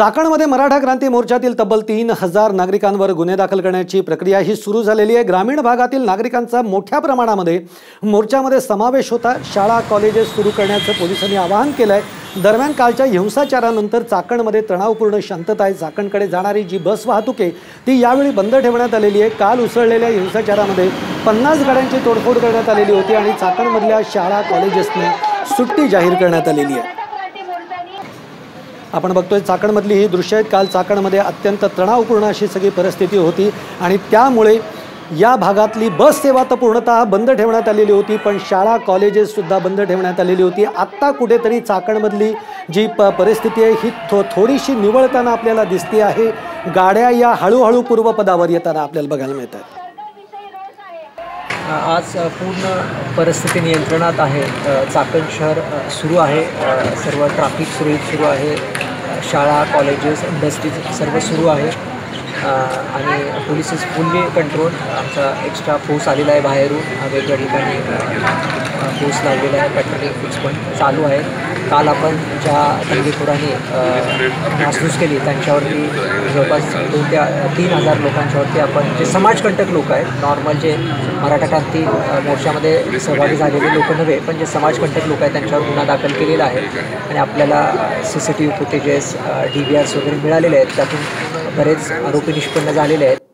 चाकणमध्ये मराठा क्रांती मोर्चातील तब्बल तीन हजार नागरिकांवर गुन्हे दाखल करण्याची प्रक्रिया ही सुरू झालेली आहे. ग्रामीण भागातील नागरिकांचा मोठ्या प्रमाणामध्ये मोर्चामध्ये समावेश होता. शाळा कॉलेजेस सुरू करण्याचं पोलिसांनी आवाहन केलं आहे दरम्यान कालच्या हिंसाचारानंतर चाकणमध्ये तणावपूर्ण शांतता आहे. चाकणकडे जाणारी जी बस वाहतूक आहे ती यावेळी बंद ठेवण्यात आलेली आहे. काल उसळलेल्या हिंसाचारामध्ये पन्नास गाड्यांची तोडफोड करण्यात आलेली होती आणि चाकणमधल्या शाळा कॉलेजेसने सुट्टी जाहीर करण्यात आलेली आहे. आपण बघतोय चाकणमधली ही दृश्य आहेत. काल चाकणमध्ये अत्यंत तणावपूर्ण अशी सगळी परिस्थिती होती आणि त्यामुळे या भागातली बस सेवा तर पूर्णतः बंद ठेवण्यात आलेली होती पण शाळा कॉलेजेससुद्धा बंद ठेवण्यात आलेली होती. आत्ता कुठेतरी चाकणमधली जी प परिस्थिती आहे ही थो थोडीशी निवळताना आपल्याला दिसते आहे. गाड्या या हळूहळू पूर्वपदावर येताना आपल्याला बघायला मिळतात. आज पूर्ण परिस्थिती नियंत्रणात आहे. चाकण शहर सुरू आहे. सर्व ट्राफिक सुरळीत सुरू आहे. शाळा कॉलेजेस इंडस्ट्रीज सर्व सुरू आहे. आणि पोलीस इज फुल्ली कंट्रोल आमचा एक्स्ट्रा फोर्स आलेला आहे बाहेरून. वेगवेगळ्या ठिकाणी फोर्स लागलेला आहे पेट्रोलिंग फोर्स पण चालू आहे. काल आपण ज्या दंगेखोरांनी अ, नासधूस केली त्यांच्यावरती जवळपास दोन ते तीन हजार लोकांच्यावरती आपण जे समाजकंटक लोक आहेत नॉर्मल जे मराठा क्रांती मोर्चामध्ये सहभागी झालेले लोक नव्हे पण जे समाजकंटक लोक आहेत त्यांच्यावर गुन्हा दाखल केलेला आहे. आणि आपल्याला C C T V footages D V Rs वगैरे मिळालेले आहेत त्यातून बरेच आरोपी निष्पन्न झालेले आहेत.